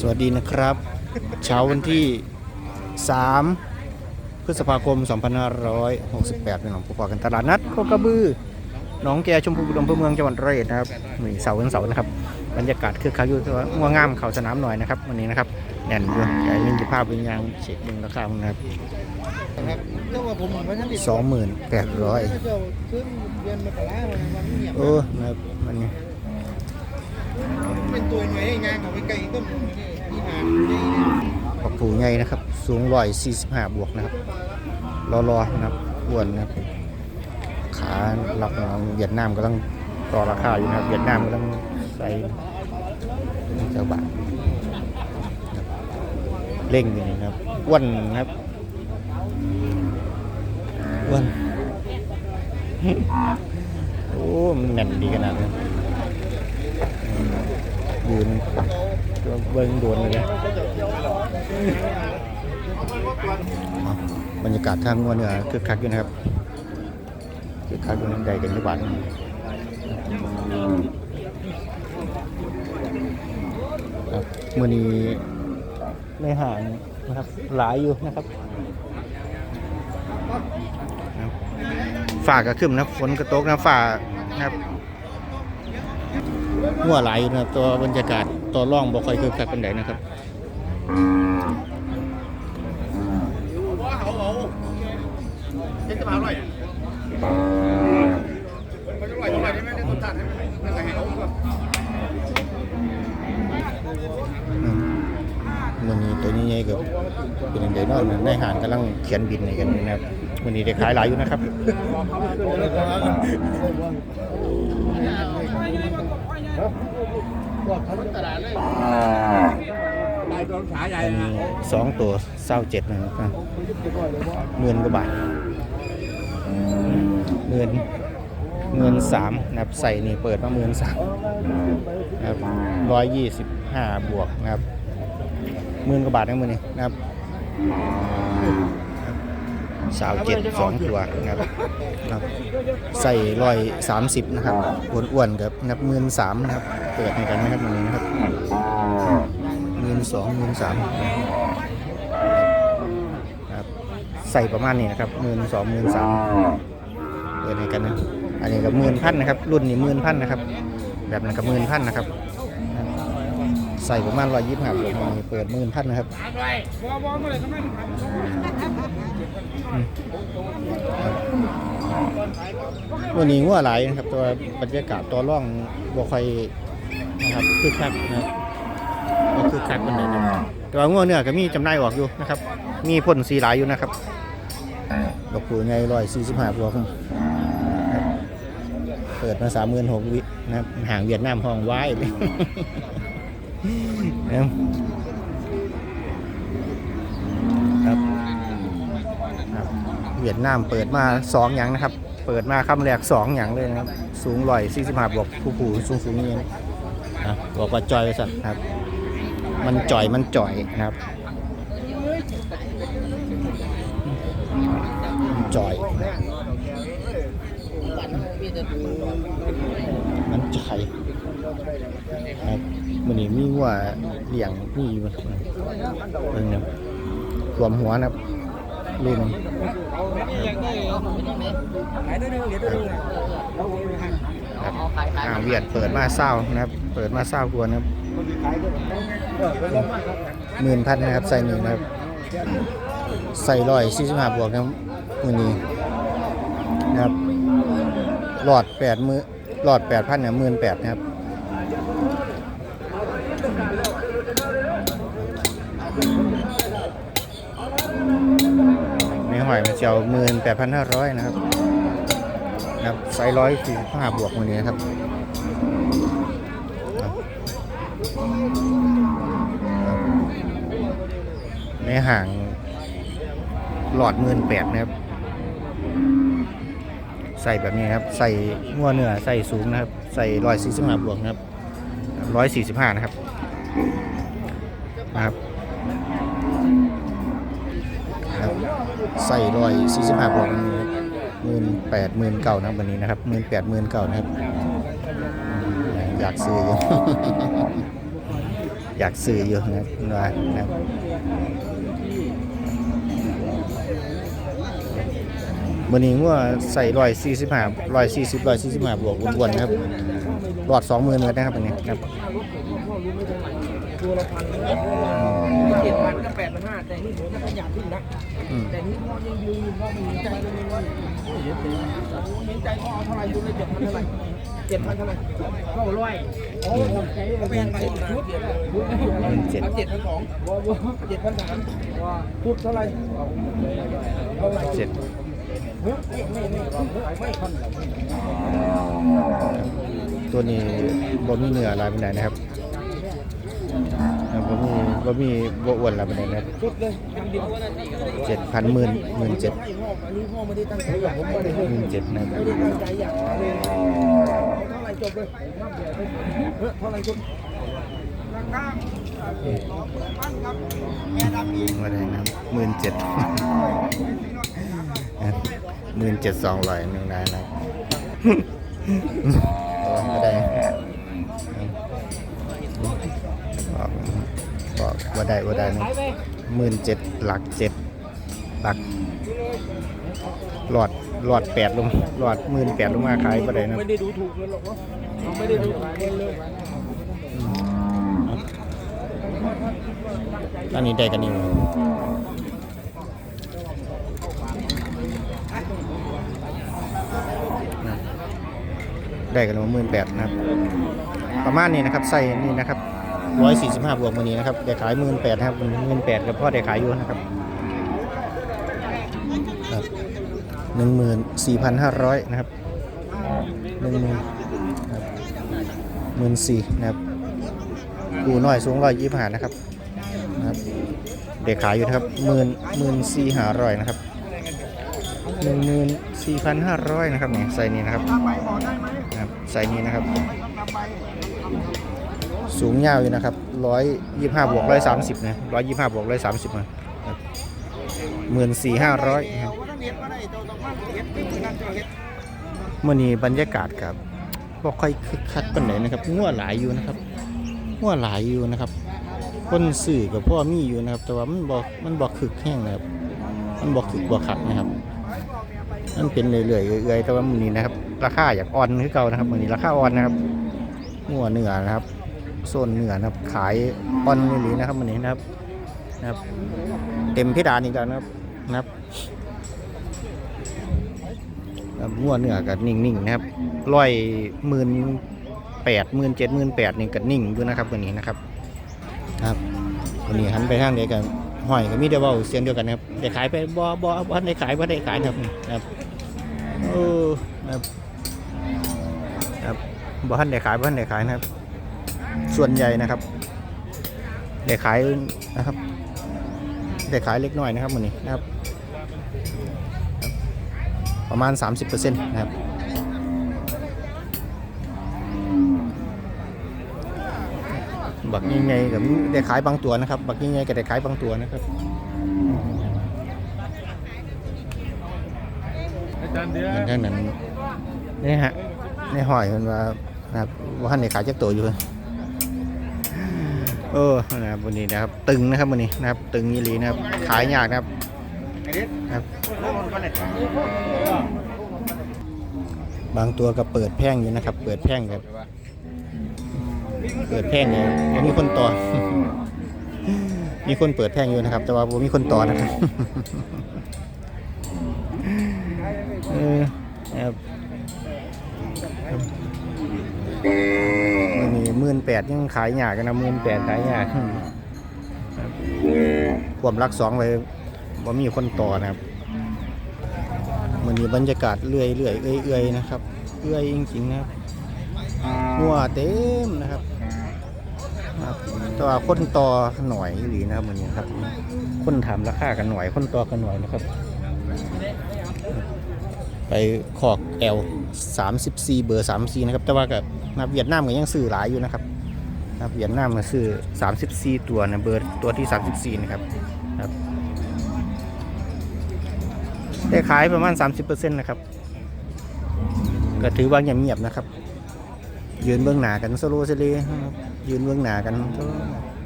สวัสดีนะครับ เช้าวันที่ 3 พฤษภาคม 2568เป็นของผู้ปอกันตลาดนัดโคกระบือหนองแกชมพูอุดมพเมืองจังหวัดร้อยอ็ดนะครับนี่เสาร์วันเสานะครับ บรรยากาศคือคักอยู่ต่ว่าง่วงงามเขาสนามหน่อยนะครับวันนี้นะครับแน่นอยู่ใหญ่มีภาพเป็นยางเช็คดึงราคานะครับสองหมื่นแปดร้อยเออนะครับมันนี้ เป็นตัวไงงานเขาไปไกลต้นที่หานนี่ปักผูใหญ่นะครับ สูงร้อยสี่สิบห้าบวกนะครับรอๆนะครับอ้วนนะครับขาหลักของเวียดนามกำลังต่อราคาอยู่นะครับ เวียดนามกำลังใส่เจ้าบาทเร่งอยู่นะครับอ้วนนะครับอ้วน โอ้ มันแน่นดีขนาดนี้ ยืนเบิ้งโดนเลยนะบรรยากาศทางวันเหนือคึกคักอยู่นะครับคึกคักอยู่ในใดกันที่บ้านครับมื่อนี้ในห่างนะครับหลายอยู่นะครับฝ่าก็ขึ้นนะฝนกระตกนะฝ่านะครับ หัวไหลอยู่นะครับตัวบรรยากาศตัวร่องบ่ค่อยคึกคักเป็นไดนะครับเจ็ดสิบห้าร้อยมันไหวเท่าไหร่ได้ไหมในต้นตัดให้มันให้เก่อนอืมวันนี้ตัวนี้ใหญ่กับเป็นเดนอนในหานกำลังเขียนบินให้กันนะครับวันนี้ได้ขายหลายอยู่นะครับ อันนี้สองตัวเศร้าเจ็ดนะครับเงินกว่าบาทเงินเงินสามนะครับใส่นี่เปิดมาเงินสามนะครับร้อยยี่สิบห้าบวกนะครับหมื่นกว่าบาทนะมือนี้นะครับ สาวเจ็ดสองตัวนะครับครับใส่ร้อยสามสิบนะครับอ้วนๆครับนับหมื่นสามนะครับเปิดให้กันนะครับวันนี้นะครับหมื่นสองหมื่นสามครับใส่ประมาณนี้นะครับหมื่นสองหมื่นสามเปิดให้กันนะอันนี้กับหมื่นพันนะครับ รุ่นนี้หมื่นพันนะครับ แบบนั้นกับหมื่นพันนะครับใส่ประมาณร้อยยี่สิบห้าบวกนี้เปิดหมื่นพันนะครับอืมครับ วันนี้งัวหลายนะครับตัวบรรยากาศตัวร่องบ่ค่อยนะครับคึกคักนะครับก็คือคักเป็นเลยนะครับแต่ว่างัวเนื้อก็มีจำหน่ายออกอยู่นะครับ มีพ่นสีหลายอยู่นะครับดอกปูไงร้อยสี่สิบห้าตัวครับเปิดมาสามหมื่นหกวินะครับห่างเวียดนามห้องไว้เลยนะครับครับครับเวียดนามเปิดมาสองอย่างนะครับ เปิดมาคำแรกสองอย่างเลยนะครับ สูงร้อยสี่สิบห้าบวกผู้ผู้สูงสูงนี่นะอะบอกว่าจอยไปสัตว์ครับ มันจ่อยมันจ่อยนะครับมันจ่อย มันจ่อยครับมันนี้มีว่าเลี้ยงมีอยู่เบิ่งเนี่ยรวมหัวนะครับ รุ่นครับอ่าเวียดเปิดมาเศร้านะครับ เปิดมาเศร้ากวนนะครับหมื่นพันนะครับใส่หนึ่งนะครับ ใส่ร้อยสี่สิบห้าบวกนะครับมือนี้นะครับหลอดแปดมือหลอดแปดพันเนี่ยหมื่นแปดนะครับ หอยมันเจียวหมื่นแปดพันห้าร้อยนะครับนะครับใส่ร้อยสี่สิบห้าบวกมือนี้นะครับในห่างหลอดเงินแปดนะครับ ใส่แบบนี้ครับ ใส่งัวเนื้อใส่สูงนะครับ ใส่ร้อยสี่สิบห้าบวกนะครับร้อยสี่สิบห้านะครับนะครับ ครับใส่ร้อยสี่สิบห้าบวกหมื่นแปดหมื่นเก่านะวันนี้นะครับหมื่นแปดหมื่นเก่านะครับ อยากซื้ออยู่อยากซื้ออยู่นะครับนะครับวันนี้ว่าใส่ร้อยสี่สิบห้าร้อยสี่สิบร้อยสี่สิบห้าบวกวนๆนะครับหลอดสองหมื่นเลยนะครับอันนี้ครับ ตัวละพันเจ็ดพันก็แปดพันห้าแต่นี่ผมจะขยันขึ้นนะแต่นี่พ่อยังยืนอยู่พ่อไม่เห็นใจเลยว่าเห็นใจพ่อเอาเท่าไหร่ดูเลยเจ็ดพันเท่าไหร่เจ็ดพันเท่าไหร่ก็ร้อยโอ้โหใจแพงไปชุดหมื่นเจ็ดเจ็ดพันสองเจ็ดพันสามชุดเท่าไหร่เท่าไหร่เจ็ดไม่ไม่ไม่ไม่คันตัวนี้บ่มีเนื้ออะไรเป็นไหนนะครับ ครับบ่มีบ่มีบ่อ้วนอะไรเป็นไหนะครับชุดเลยคำเดียวเจ็ดพันหมื่นหมื่นเจ็ดอันนี้พ่อไม่ได้ตั้งใจอยากผมไม่ได้หมื่นเจ็ดนะครับไม่ได้ตั้งใจอยากเลยเท่าไหร่จบเลยเท่าไหร่จบราคาว่าได้นะหมื่นเจ็ดหมื่นเจ็ดสองร้อยหนึ่งได้นะครับก็ได้บอก บอกว่าได้ว่าได้นะหมื่นเจ็ดหลักเจ็ดหลักหลอดหลอดแปดลงหลอดหมื่นแปดลงมาขายว่าได้นะไม่ได้ดูถูกเลยหรอกเนาะเราไม่ได้ดูถูกเลยเลยอันนี้ได้กันนี่ได้กันมาหมื่นแปดนะครับ ประมาณนี้นะครับใส่นี่นะครับ ร้อยสี่สิบห้าบวกวันนี้นะครับได้ขายหมื่นแปดครับหมื่นแปดกับพ่อได้ขายอยู่นะครับหนึ่งหมื่นสี่พันห้าร้อยนะครับหนึ่งหมื่นหมื่นสี่นะครับกูน้อยสูงร้อยยี่สิบห้านะครับนะครับ เด็กขายอยู่นะครับหมื่นหมื่นสี่ห้าร้อยนะครับหนึ่งหมื่นสี่พันห้าร้อยนะครับเนี่ยใส่นี่นะครับนะครับใส่นี้นะครับ สูงยาวอยู่นะครับร้อยยี่ห้าบวกร้อยสามสิบนะร้อยยี่ห้าบวกร้อยสามสิบนะหมื่นสี่ห้าร้อยเมื่อนี้บรรยากาศครับบ่ค่อยคึกคักปานไหนนะครับงัวหลายอยู่นะครับงัวหลายอยู่นะครับคนสื่อกับพ่อมีอยู่นะครับ แต่ว่ามันบอกมันบอกคึกแห้งนะครับ มันบอกคึกบ่คักนะครับมันเป็นเรื่อยๆเอื่อยๆแต่ว่ามื้อนี้นะครับ ราคาอยากอ่อนคือเก่านะครับมื้อนี้ราคาอ่อนนะครับงัวเนื้อนะครับ โซนเหนือนะครับ ขายออนนี่หลีนะครับวันนี้นะครับนะครับ เต็มพิดานอีกแล้วนะครับนะครับครับงัวเหนือกับนิ่งๆนะครับร้อยหมื่นแปดหมื่นเจ็ดหมื่นแปดนี่ก็นิ่งอยู่นะครับวันนี้นะครับครับวันนี้หันไปทางเดียวกันห้อยก็มีเดียวเบาเสียงเดียวกันนะครับได้ขายไปบ่บ่บ่ได้ขายบ่ได้ขายครับนะครับเออครับครับบ่ทันได้ขายบ่ทันได้ขายนะครับ ส่วนใหญ่นะครับได้ขายนะครับได้ขายเล็กน้อยนะครับวันนี้นะครับ ประมาณ 30%นะครับบักยังไงกับได้ขายบางตัวนะครับ บักยังไงก็ได้ขายบางตัวนะครับอาจารย์เดียอันท่านนั้นนี่ฮะในหอยมันว่านะครับว่าท่านได้ขายจักตัวอยู่ เออนะครับวันนี้นะครับ ตึงนะครับวันนี้นะครับ ตึงยีหลีนะครับ ขายยากนะครับครับ บางตัวก็เปิดแพ่งอยู่นะครับ เปิดแพ่งครับเปิดแพ่งเนี่มีคนต่อ มีคนเปิดแพ่งอยู่นะครับ แต่ว่าผมมีคนต่อนะครับเออ นะครับวันนี้หมื่นแปดยังขายยากกันนะหมื่นแปดขายยากครับความรักสองเลยว่ามีคนต่อนะครับวันนี้บรรยากาศเรื่อยเรื่อยเอื้อยเอื้อยนะครับเอื้อยจริงๆนะครับหัวเต็มนะครับครับแต่ว่าคนต่อหน่อยหรือนะครับวันนี้ครับ คนถามราคากันหน่อยคนต่อกันหน่อยนะครับ ไปขอก L 34เบอร์34นะครับ แต่ว่ากับนะเวียดนามก็ยังซื้อหลายอยู่นะครับนะเวียดนามก็ซื้อ34ตัวนะเบอร์ตัวที่34นะครับครับได้ขายประมาณ30%นะครับก็ถือว่าเงียบๆนะครับ ยืนเบื้องหน้ากันโซโลเซเลยืนเบื้องหน้ากันโซโล